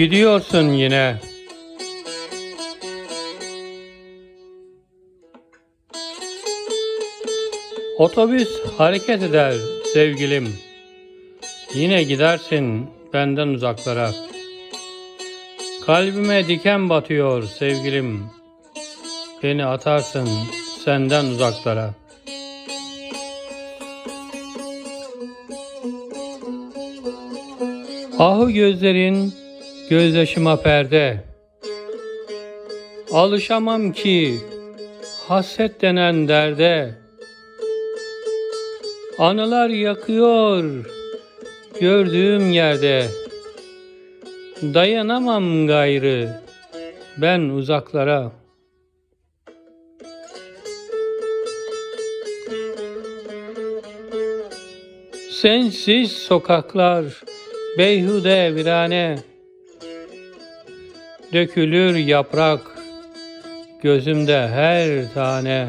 Gidiyorsun yine. Otobüs hareket eder sevgilim. Yine gidersin benden uzaklara. Kalbime diken batıyor sevgilim. Beni atarsın senden uzaklara. Ahu gözlerin gözyaşıma perde. Alışamam ki hasret denen derde. Anılar yakıyor gördüğüm yerde. Dayanamam gayrı ben uzaklara. Sensiz sokaklar beyhude virane Dökülür yaprak gözümde her tane.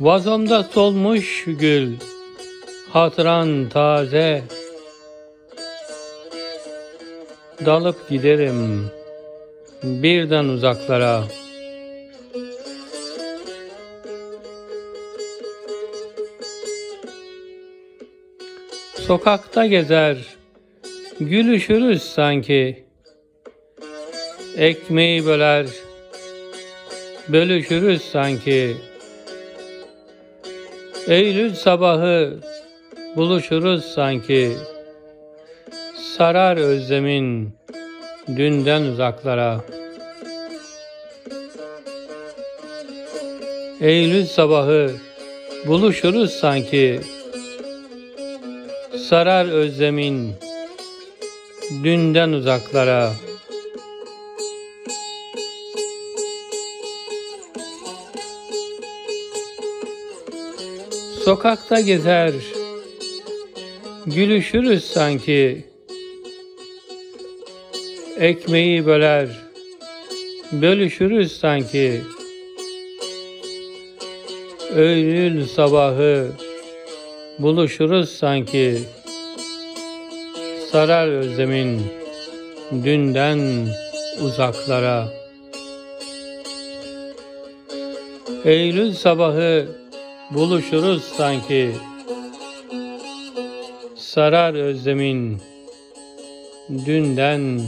Vazomda solmuş gül hatıran taze. Dalıp giderim birden uzaklara. Sokakta gezer, gülüşürüz sanki. Ekmeği böler, bölüşürüz sanki. Eylül sabahı buluşuruz sanki. Sarar özlemin dünden uzaklara. Eylül sabahı buluşuruz sanki. Sarar özlemin dünden uzaklara. Sokakta gezer, gülüşürüz sanki. Ekmeği böler, bölüşürüz sanki. Öğlül sabahı buluşuruz sanki. Sarar özlemin dünden uzaklara. Eylül sabahı buluşuruz sanki. Sarar özlemin dünden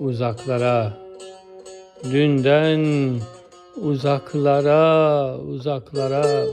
uzaklara. Dünden uzaklara, uzaklara.